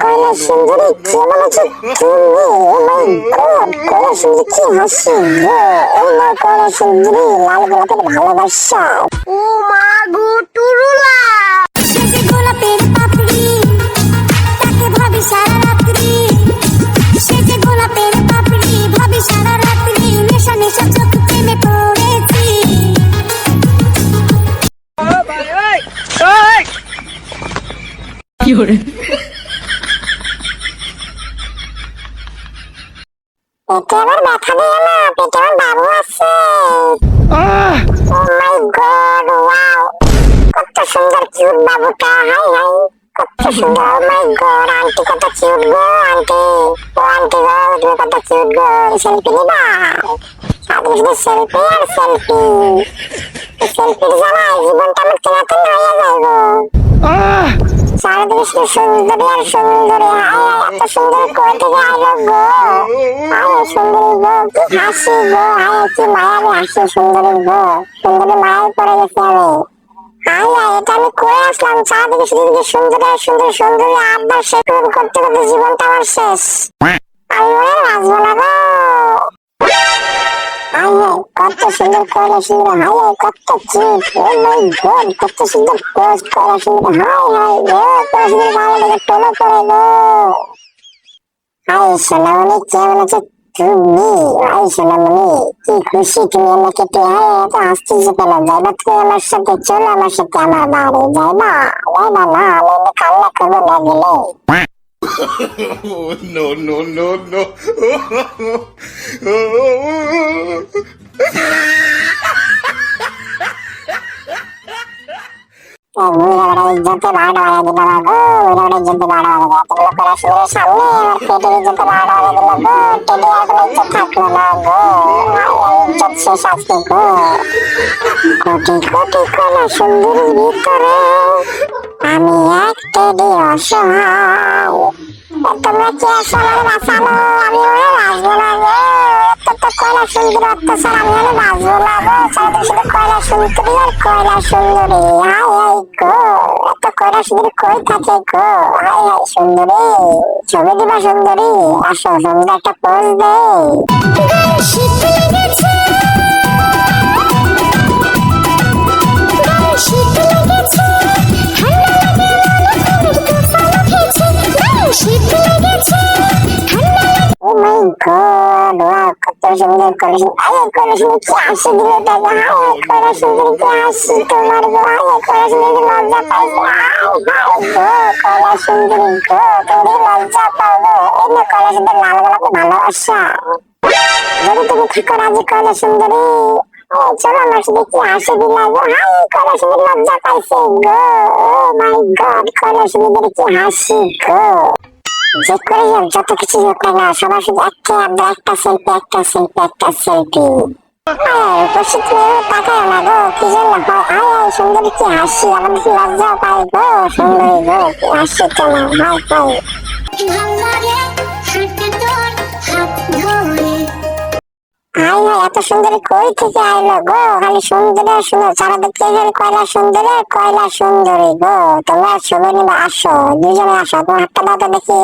কয়লা সুন্দরী কে বলেছে তুমি ও মাই গড কয়লা সুন্দরী কি হাসি গো এই না সুন্দরী ভালোবাসা ও মা পেটে আবার ব্যথা দিয়ে না পেটে আমার বাবু আছে ও মাই গড ওয়াও কত সুন্দর কিউট বাবুটা হাই হাই কত সুন্দর ও মাই গড আন্টি কত কিউট গো আন্টি ও আন্টি গো তুমি কত কিউট গো সেলফি নিবা সাথে শুধু সেলফি আর সেলফি সেলফির জ্বালায় জীবনটা আমার তেনাতেন হয়ে যায় গো চারিদিকে শুধু সুন্দরী আর সুন্দরী। হায় এত সুন্দর কই থেকে আইলো গো? হায় সুন্দরী গো, কি হাসি গো? হায় কি মায়াবী হাসি, সুন্দরী গো? সুন্দরী মায়ায় পড়ে গেছি আমি। হায় এটা আমি কই আসলাম? চারিদিকে শুধু দিকে সুন্দরী আর সুন্দর, সুন্দরী না গো। সুন্দর করে সুন্দর হায় হায় কত কিউট ও মাই গড কত সুন্দর পোজ করে সুন্দর হায় হায় গো কত সুন্দর ভালো লাগে টোলো করে গো হায় সোনামণি কে বলেছে তুমি হায় সোনামণি কি খুশি তুমি আমাকে পেয়ে হায় এত হাসতেছে কেন যাইবা তুমি আমার সাথে চলো আমার সাথে আমার বাড়ি যাইবা যাইবা না আমি কান্না করব না গেলে Oh, no, no, no, no. ইজ্জতে বাড়া বাড়া দিল না গো মুড়াবড়া ইজ্জতে বাড়া বাড়া দিল এত লোকের আসলে সামনে আমার পেটের ইজ্জতে সুন্দরীর ভিতরে আমি এক টেডি অসহায় তোমরা কি আসো আমি বাঁচবো না সুন্দরী অত্যাচার, আমি মনে বাঁচবো না গো। চারিদিকে শুধু কয়লা সুন্দরী আর কয়লা সুন্দরী। হাই হাই গো, এত কয়লা সুন্দরী কই থাকে গো? হাই হাই সুন্দরী, ছবি দিবা সুন্দরী। আসো সুন্দর একটা পোজ দে শীত লেগেছে গায়ে কয়লা সুন্দর আরে সুন্দর কি হাসি দিল হাই হাই সুন্দর কি হাসি তোমার গো হাই কয়লা কি লজ্জা পাইছে হাই হাই গো কয়লা সুন্দরী গো তুমি লজ্জা পাও গো এই না লাল গোলাপে ভালোবাসা। যদি তুমি থাকো রাজি কয়লা সুন্দরী। চলো আমার সাথে কি হাসি দিলা গো? হাই কয়লা সুন্দর লজ্জা পাইছে গো। ও মাই গড কয়লা সুন্দর কি হাসি গো। যে করেই হোক, যত কিছু হোক না কেন, সবার শুধু একটা আবদার একটা সেলফি একটা সেলফি একটা সেলফি উপস্থিত মেয়েও না গো, কি জন্য? হয় আয় আয়, সুন্দরী কি হাসি? আমাদের কি লজ্জা পাই গো? সুন্দরী গো হাসি তোমার হাই হাই এত সুন্দরী কই থেকে আইলো গো? খালি সুন্দর সুন্দর। সারা দেখতে খালি কয়লা সুন্দর কয়লা সুন্দরী গো? তোমরা সবাই নিবে আসো। দুজনে আসো। তোমার হাতটা দাও তো দেখি।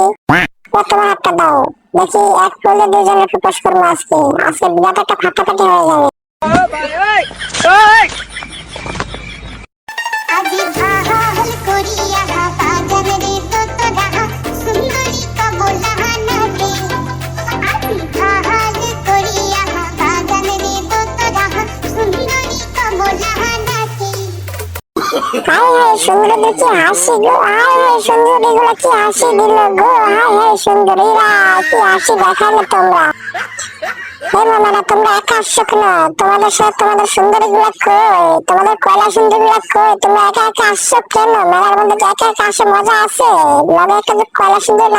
তোমার হাতটা দাও। দেখি এক কোলে দুজনে প্রপোজ করব আজকে। আজকে বিরাট একটা ফাটাফাটি হয়ে যাবে। হাই হাই সুন্দর কি হাসি তোমরা হে মামারা তোমরা একা আসছো কেন তোমাদের সাথে তোমাদের সুন্দরী গুলা কই তোমাদের কয়লা সুন্দরী গুলা কই তোমরা একা একা আসে মজা আছে লগে একটা যদি কয়লা সুন্দরী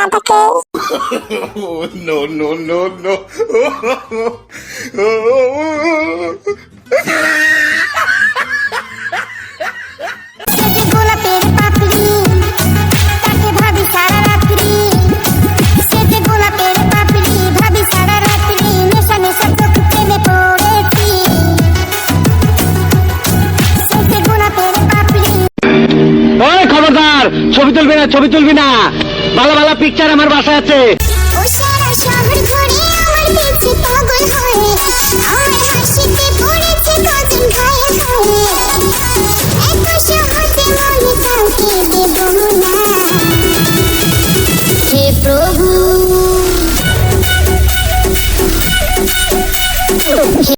Oh. ছবি তুলবি না ছবি তুলবি না। ভালো ভালো পিকচার আমার বাসায় আছে।